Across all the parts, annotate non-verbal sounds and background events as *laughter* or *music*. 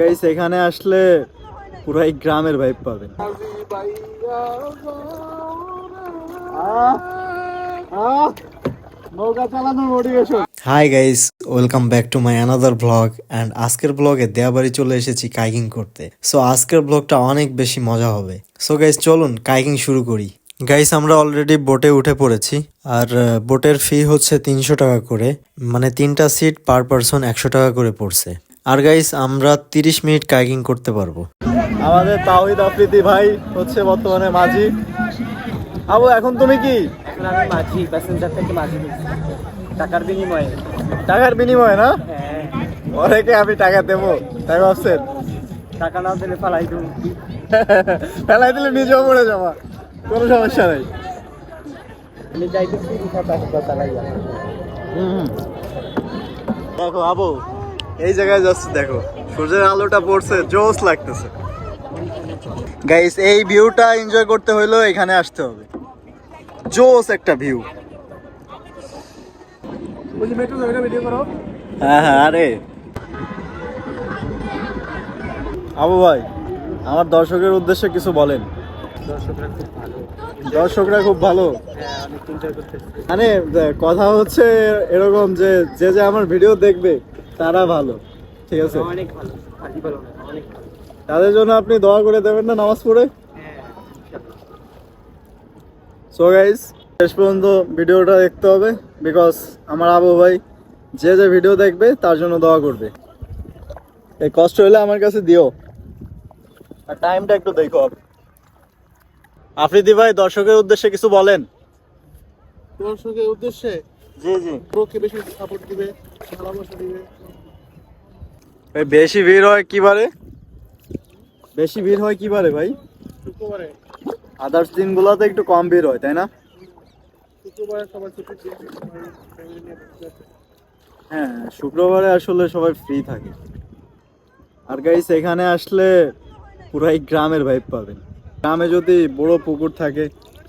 Guys এখানে আসলে পুরাই গ্রামের ভাইব পাবেন। Hi guys welcome back to my another blog and আজকের ব্লগে দেয়াবাড়ি চলে এসেছি কাইকিং করতে। সো আজকের ব্লগটা অনেক বেশি মজা হবে। সো গাইস চলুন কাইকিং শুরু করি। গাইস আমরা অলরেডি বোটে উঠে পড়েছি। আর বোটের ফি হচ্ছে তিনশো টাকা করে। মানে তিনটা সিট পার পারসন একশো টাকা করে পড়ছে। আর গাইস আমরা তিরিশ মিনিট কাইকিং করতে পারব। আমাদের তাওহিদ আফ্রিদি ভাই হচ্ছে বর্তমানে মাঝি। আবু এখন তুমি কি? এখন আমি মাঝি প্যাসেঞ্জার থেকে মাঝি টাকার বিনিময়ে। টাকার বিনিময়ে না? হ্যাঁ। অনেকে আমি টাকা দেবো তাই ভাবছেন? টাকা না দিলে ফালাই দেবো। ফেলাই দিলে নিজেও পড়ে যাবা কোনো সমস্যা নেই। আমি টাকা চালাইয়া দেখো আবু এই জায়গায় যাচ্ছে দেখো। সূর্যের আলোটা পড়ছে জোস লাগতেছে। গাইস এই ভিউটা এনজয় করতে হইলেও এখানে আসতে হবে। জোস একটা ভিউ হ্যাঁ হ্যাঁ আরে। আবু ভাই আমার দর্শকের উদ্দেশ্যে কিছু বলেন। দর্শকরা খুব ভালো। দর্শকরা খুব ভালো। হ্যাঁ মানে কথা হচ্ছে এরকম যে যে যে আমার ভিডিও দেখবে তারা ভালো ঠিক আছে? অনেক ভালো অনেক ভালো। তাদের জন্য আপনি দোয়া করে দেবেন না নামাজ পড়ে? হ্যাঁ সো গাইস শেষ পর্যন্ত ভিডিওটা দেখতে হবে বিকজ আমার আবু ভাই যে যে ভিডিও দেখবে তার জন্য দোয়া করবে। এই কষ্ট হলে আমার কাছে দিও। আর টাইমটা একটু দেখো আফ্রিদি ভাই দর্শকের উদ্দেশ্যে কিছু বলেন। দর্শকের উদ্দেশ্যে জি জি। ব্রোকে বেশি সাপোর্ট দিবে। বেশি ভিড় হয় কিবারে বেশি ভিড় হয় কিবারে ভাই? শুক্রবারে। আদার্স দিনগুলোতে একটু কম ভিড় হয় তাই না? শুক্রবারে সবাই। হ্যাঁ শুক্রবারে আসলে সবাই ফ্রি থাকে। আর গাইস এখানে আসলে পুরাই গ্রামের ভাইব পাবেন। গ্রামে যদি বড় পুকুর থাকে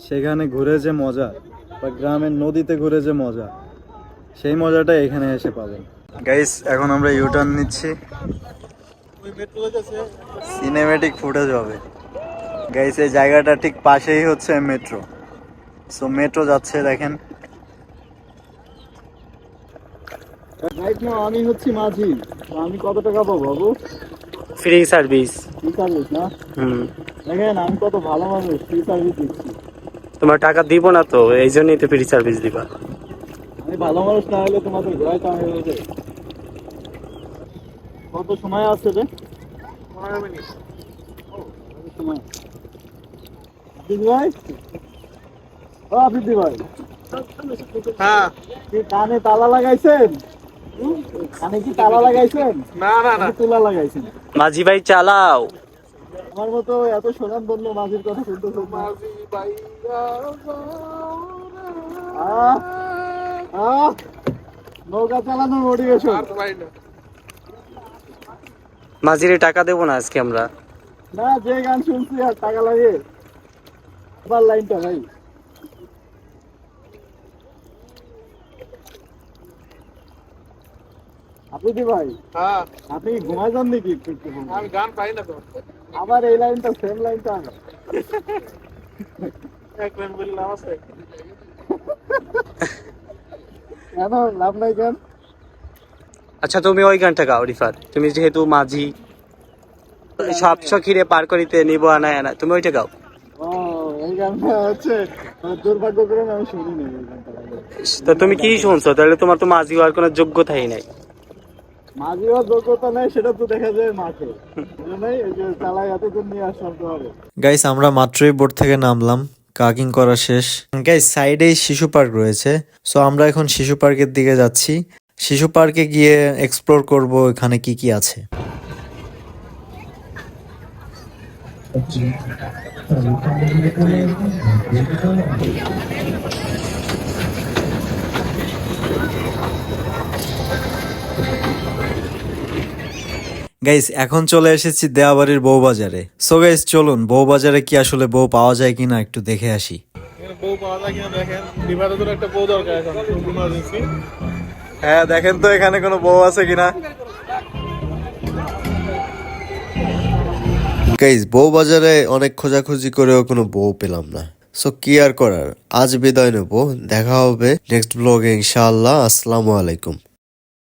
সেখানে ঘুরে যে মজা বা গ্রামের নদীতে ঘুরে যে মজা সেই মজাটা এখানে এসে পাবেন। গাইস এখন আমরা ইউটার্ন নিচ্ছি। ওই সিনেমেটিক ফুটেজ হবে। গাইস এই জায়গাটা ঠিক পাশেই হচ্ছে মেট্রো সো মেট্রো যাচ্ছে দেখেন। আমি হচ্ছি মাঝি। আমি কত টাকা পাবো বাবু? ফ্রি সার্ভিস ফ্রি সার্ভিস না? হুম। দেখেন আমি কত ভালো মানুষ ফ্রি সার্ভিস দিচ্ছি। তোমার টাকা দিব না তো এই জন্যই তো ফ্রি সার্ভিস দিবা। ভালো মানুষ না হলে তোমাদের ঘোরায় কাম হয়ে যাবে। কত সময় আছে রে? পনেরো মিনিট। সময়? আফিদি ভাই? ও আফিদি ভাই। হ্যাঁ। কি কানে তালা লাগাইছেন? কানে কি তালা লাগাইছেন? না না না। তুলা লাগাইছেন? মাঝি ভাই চালাও। আমার মতো এত সোনাম বন্ধু মাঝির কথা শুনতে শুনতে মাঝি ভাইয়া আহ, আহ, নৌকা চালানোর মোটিভেশন মাঝিরে টাকা দেবো না আজকে আমরা। না যে গান শুনছি আর টাকা লাগে আবার লাইনটা ভাই। আপনি কি ভাই? হ্যাঁ। আপনি ঘুমাই যান নাকি? আমি গান পাই না তো। আবার এই লাইনটা সেম লাইনটা। এক লাইন বললাম আছে। *laughs* কেন লাভ নাই কেন আচ্ছা তুমি ওই গানটা গাও রিফাত। তুমি যেহেতু মাঝি সব সখিরে পার করিতে নিব আনায় আনা তুমি ওইটা গাও। ও এই গানটা হচ্ছে দুর্ভাগ্যক্রমে আমি শুনিনি এই তো তুমি কি শুনছো? তাহলে তোমার তো মাঝি হওয়ার কোনো যোগ্যতাই নাই। মাঝিও যোগ্যতা নেই সেটা তো দেখা যায় মাঠে। এই এই যে চালাই এতদিন নিয়ে আসলাম তো হবে। গাইস আমরা মাত্রই বোর্ড থেকে নামলাম। কাকিং করা শেষ। গাইস সাইডেই শিশু পার্ক রয়েছে। সো আমরা এখন শিশু পার্কের দিকে যাচ্ছি। শিশু পার্কে গিয়ে এক্সপ্লোর করব এখানে কি কি আছে। গাইস এখন চলে এসেছি দেওয়াবাড়ির বউবাজারে। সো গাইস চলুন বউ বাজারে কি আসলে বউ পাওয়া যায় কিনা একটু দেখে আসি। বউ পাওয়া যায় কিনা দেখেন বিবাদের একটা বউ দরকার এখন ইমার্জেন্সি হ্যাঁ দেখেন তো এখানে কোনো বউ আছে কিনা। গাইজ বউ বাজারে অনেক খোঁজাখুঁজি করেও কোনো বউ পেলাম না। সো কি আর করার? আজ বিদায় নেব দেখা হবে নেক্সট ব্লগে ইনশাআল্লাহ। আসসালামু আলাইকুম।